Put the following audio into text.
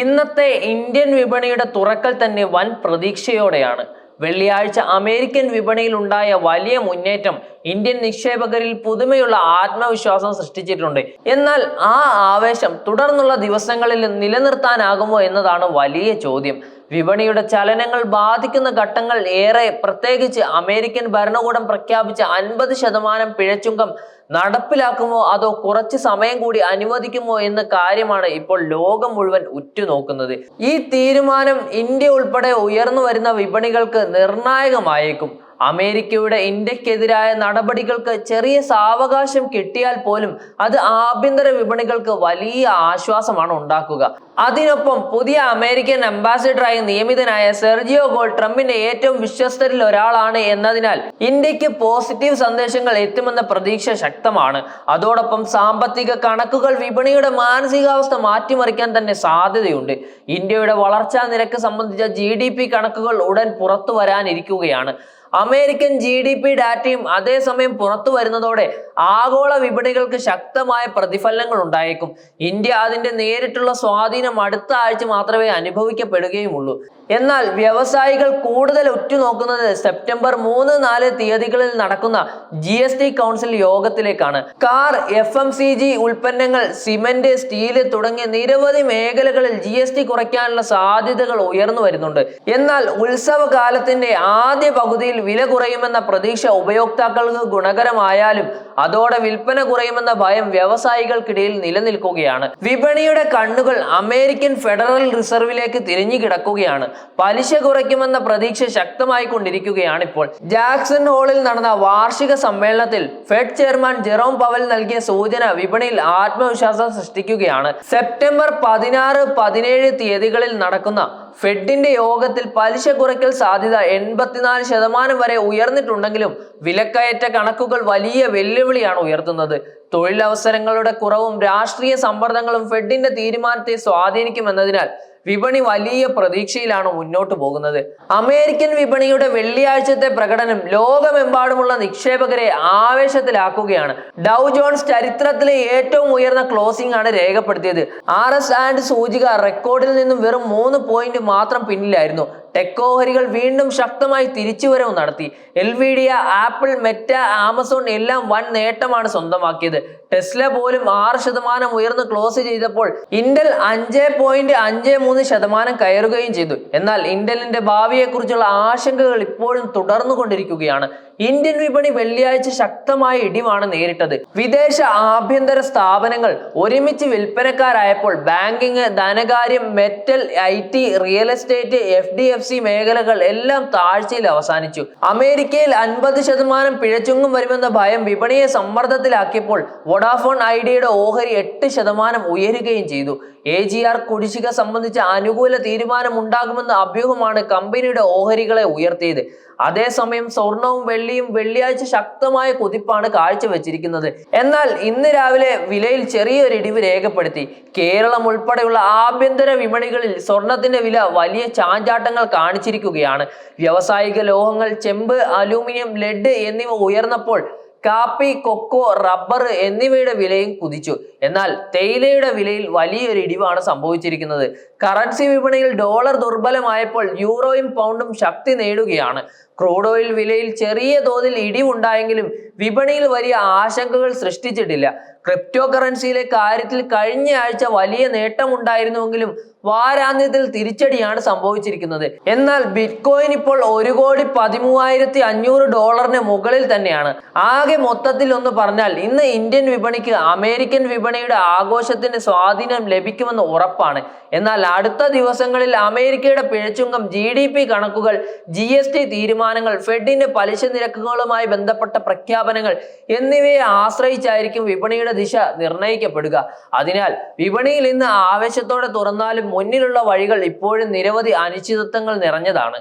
ഇന്നത്തെ ഇന്ത്യൻ വിപണിയുടെ തുറക്കൽ തന്നെ വൻ പ്രതീക്ഷയോടെയാണ്. വെള്ളിയാഴ്ച അമേരിക്കൻ വിപണിയിൽ ഉണ്ടായ വലിയ മുന്നേറ്റം ഇന്ത്യൻ നിക്ഷേപകരിൽ പുതുമയുള്ള ആത്മവിശ്വാസം സൃഷ്ടിച്ചിട്ടുണ്ട്. എന്നാൽ ആ ആവേശം തുടർന്നുള്ള ദിവസങ്ങളിൽ നിലനിർത്താനാകുമോ എന്നതാണ് വലിയ ചോദ്യം. വിപണിയുടെ ചലനങ്ങൾ ബാധിക്കുന്ന ഘട്ടങ്ങൾ ഏറെ പ്രത്യേകിച്ച് അമേരിക്കൻ ഭരണകൂടം പ്രഖ്യാപിച്ച അൻപത് ശതമാനം പിഴച്ചുങ്കം നടപ്പിലാക്കുമോ അതോ കുറച്ച് സമയം കൂടി അനുവദിക്കുമോ എന്ന കാര്യമാണ് ഇപ്പോൾ ലോകം മുഴുവൻ ഉറ്റുനോക്കുന്നത്. ഈ തീരുമാനം ഇന്ത്യ ഉൾപ്പെടെ ഉയർന്നു വരുന്ന വിപണികൾക്ക് നിർണായകമായേക്കും. അമേരിക്കയുടെ ഇന്ത്യക്കെതിരായ നടപടികൾക്ക് ചെറിയ സാവകാശം കിട്ടിയാൽ പോലും അത് ആഭ്യന്തര വിപണികൾക്ക് വലിയ ആശ്വാസമാണ് ഉണ്ടാക്കുക. അതിനൊപ്പം പുതിയ അമേരിക്കൻ അംബാസിഡറായി നിയമിതനായ സെർജിയോ ഗോൾ ട്രംപിന്റെ ഏറ്റവും വിശ്വസ്തരിൽ ഒരാളാണ് എന്നതിനാൽ ഇന്ത്യയ്ക്ക് പോസിറ്റീവ് സന്ദേശങ്ങൾ എത്തുമെന്ന പ്രതീക്ഷ ശക്തമാണ്. അതോടൊപ്പം സാമ്പത്തിക കണക്കുകൾ വിപണിയുടെ മാനസികാവസ്ഥ മാറ്റിമറിക്കാൻ തന്നെ സാധ്യതയുണ്ട്. ഇന്ത്യയുടെ വളർച്ചാ നിരക്ക് സംബന്ധിച്ച ജി കണക്കുകൾ ഉടൻ പുറത്തു വരാനിരിക്കുകയാണ്. അമേരിക്കൻ ജി ഡി പി ഡാറ്റയും അതേസമയം പുറത്തു വരുന്നതോടെ ആഗോള വിപണികൾക്ക് ശക്തമായ പ്രതിഫലനങ്ങൾ ഉണ്ടായേക്കും. ഇന്ത്യ അതിന്റെ നേരിട്ടുള്ള സ്വാധീനം അടുത്ത ആഴ്ച മാത്രമേ അനുഭവിക്കപ്പെടുകയുമുള്ളൂ. എന്നാൽ വ്യവസായികൾ കൂടുതൽ ഉറ്റുനോക്കുന്നത് സെപ്റ്റംബർ മൂന്ന് നാല് തീയതികളിൽ നടക്കുന്ന G S T council യോഗത്തിലേക്കാണ്. Car F M C G ഉൽപ്പന്നങ്ങൾ സിമന്റ് സ്റ്റീൽ തുടങ്ങിയ നിരവധി മേഖലകളിൽ ജി എസ് ടി കുറയ്ക്കാനുള്ള സാധ്യതകൾ ഉയർന്നു വരുന്നുണ്ട്. എന്നാൽ ഉത്സവകാലത്തിന്റെ ആദ്യ പകുതിയിൽ വില കുറയുമെന്ന പ്രതീക്ഷ ഉപയോക്താക്കൾക്ക് ഗുണകരമായാലും അതോടെ വിൽപ്പന കുറയുമെന്ന ഭയം വ്യവസായികൾക്കിടയിൽ നിലനിൽക്കുകയാണ്. വിപണിയുടെ കണ്ണുകൾ അമേരിക്കൻ ഫെഡറൽ റിസർവിലേക്ക് തിരിഞ്ഞു കിടക്കുകയാണ്. പലിശ കുറയ്ക്കുമെന്ന പ്രതീക്ഷ ശക്തമായി കൊണ്ടിരിക്കുകയാണ് ഇപ്പോൾ. ജാക്സൺ ഹോളിൽ നടന്ന വാർഷിക സമ്മേളനത്തിൽ ഫെഡ് ചെയർമാൻ ജെറോം പവൽ നൽകിയ സൂചന വിപണിയിൽ ആത്മവിശ്വാസം സൃഷ്ടിക്കുകയാണ്. സെപ്റ്റംബർ പതിനാറ് പതിനേഴ് തീയതികളിൽ നടക്കുന്ന ഫെഡിന്റെ യോഗത്തിൽ പലിശ കുറയ്ക്കൽ സാധ്യത എൺപത്തിനാല് ശതമാനം വരെ ഉയർന്നിട്ടുണ്ടെങ്കിലും വിലക്കയറ്റ കണക്കുകൾ വലിയ വെല്ലുവിളിയാണ് ഉയർത്തുന്നത്. തൊഴിലവസരങ്ങളുടെ കുറവും രാഷ്ട്രീയ സമ്മർദ്ദങ്ങളും ഫെഡിന്റെ തീരുമാനത്തെ സ്വാധീനിക്കുമെന്നതിനാൽ വിപണി വലിയ പ്രതീക്ഷയിലാണ് മുന്നോട്ട് പോകുന്നത്. അമേരിക്കൻ വിപണിയുടെ വെള്ളിയാഴ്ചത്തെ പ്രകടനം ലോകമെമ്പാടുമുള്ള നിക്ഷേപകരെ ആവേശത്തിലാക്കുകയാണ്. ഡൗ ജോൺസ് ചരിത്രത്തിലെ ഏറ്റവും ഉയർന്ന ക്ലോസിംഗ് ആണ് രേഖപ്പെടുത്തിയത്. ആർ എസ് ആൻഡ് സൂചിക റെക്കോർഡിൽ നിന്നും വെറും മൂന്ന് പോയിന്റ് മാത്രം പിന്നിലായിരുന്നു. ടെക്കോഹരികൾ വീണ്ടും ശക്തമായി തിരിച്ചുവരവ് നടത്തി. എൽവിഡിയ ആപ്പിൾ മെറ്റ ആമസോൺ എല്ലാം വൻ നേട്ടമാണ് സ്വന്തമാക്കിയത്. ടെസ്ല പോലും ആറ് ശതമാനം ഉയർന്ന് ക്ലോസ് ചെയ്തപ്പോൾ ഇന്റൽ അഞ്ച് പോയിന്റ് അഞ്ച് മൂന്ന് ശതമാനം കയറുകയും ചെയ്തു. എന്നാൽ ഇന്റലിന്റെ ഭാവിയെക്കുറിച്ചുള്ള ആശങ്കകൾ ഇപ്പോഴും തുടർന്നുകൊണ്ടിരിക്കുകയാണ്. ഇന്ത്യൻ വിപണി വെള്ളിയാഴ്ച ശക്തമായ ഇടിവാണ് നേരിട്ടത്. വിദേശ ആഭ്യന്തര സ്ഥാപനങ്ങൾ ഒരുമിച്ച് വിൽപ്പനക്കാരായപ്പോൾ ബാങ്കിങ് ധനകാര്യം metal I T real estate F D F C മേഖലകൾ എല്ലാം താഴ്ചയിൽ അവസാനിച്ചു. അമേരിക്കയിൽ അൻപത് ശതമാനം പിഴച്ചുങ്ങും വരുമെന്ന ഭയം വിപണിയെ സമ്മർദ്ദത്തിലാക്കിയപ്പോൾ വൊഡാഫോൺ ഐഡിയയുടെ ഓഹരി എട്ട് ശതമാനം ഉയരുകയും ചെയ്തു. എ ജി ആർ കുടിശ്ശിക സംബന്ധിച്ച അനുകൂല തീരുമാനം ഉണ്ടാകുമെന്ന അഭ്യൂഹമാണ് കമ്പനിയുടെ ഓഹരികളെ ഉയർത്തിയത്. അതേസമയം സ്വർണവും വെള്ളിയും വെള്ളിയാഴ്ച ശക്തമായ കുതിപ്പാണ് കാഴ്ചവെച്ചിരിക്കുന്നത്. എന്നാൽ ഇന്ന് രാവിലെ വിലയിൽ ചെറിയൊരു ഇടിവ് രേഖപ്പെടുത്തി. കേരളം ഉൾപ്പെടെയുള്ള ആഭ്യന്തര വിപണികളിൽ സ്വർണത്തിന്റെ വില വലിയ ചാഞ്ചാട്ടങ്ങൾ കാണിച്ചിരിക്കുകയാണ്. വ്യാവസായിക ലോഹങ്ങൾ ചെമ്പ് അലൂമിനിയം ലെഡ് എന്നിവ ഉയർന്നപ്പോൾ കാപ്പി കൊക്കോ റബ്ബർ എന്നിവയുടെ വിലയും കുതിച്ചു. എന്നാൽ തേയിലയുടെ വിലയിൽ വലിയൊരു ഇടിവാണ് സംഭവിച്ചിരിക്കുന്നത്. കറൻസി വിപണിയിൽ ഡോളർ ദുർബലമായപ്പോൾ യൂറോയും പൗണ്ടും ശക്തി നേടുകയാണ്. ക്രൂഡ് ഓയിൽ വിലയിൽ ചെറിയ തോതിൽ ഇടിവുണ്ടായെങ്കിലും വിപണിയിൽ വലിയ ആശങ്കകൾ സൃഷ്ടിച്ചിട്ടില്ല. ക്രിപ്റ്റോ കറൻസിയിലെ കാര്യത്തിൽ കഴിഞ്ഞ ആഴ്ച വലിയ നേട്ടമുണ്ടായിരുന്നുവെങ്കിലും വാരാന്ത്യത്തിൽ തിരിച്ചടിയാണ് സംഭവിച്ചിരിക്കുന്നത്. എന്നാൽ ബിറ്റ്കോയിൻ ഇപ്പോൾ ഒരു കോടി പതിമൂവായിരത്തി അഞ്ഞൂറ് ഡോളറിന് മുകളിൽ തന്നെയാണ്. ആകെ മൊത്തത്തിൽ ഒന്ന് പറഞ്ഞാൽ ഇന്ന് ഇന്ത്യൻ വിപണിക്ക് അമേരിക്കൻ വിപണിയുടെ ആഘോഷത്തിന്റെ സ്വാധീനം ലഭിക്കുമെന്ന് ഉറപ്പാണ്. എന്നാൽ അടുത്ത ദിവസങ്ങളിൽ അമേരിക്കയുടെ പിഴച്ചുങ്കം ജി ഡി പി കണക്കുകൾ ജി എസ് ടി തീരുമാനങ്ങൾ ഫെഡിന്റെ പലിശ നിരക്കുകളുമായി ബന്ധപ്പെട്ട പ്രഖ്യാപനങ്ങൾ എന്നിവയെ ആശ്രയിച്ചായിരിക്കും വിപണിയുടെ ദിശ നിർണയിക്കപ്പെടുക. അതിനാൽ വിപണിയിൽ ഇന്ന് ആവേശത്തോടെ തുറന്നാലും മുന്നിലുള്ള വഴികൾ ഇപ്പോഴും നിരവധി അനിശ്ചിതത്വങ്ങൾ നിറഞ്ഞതാണ്.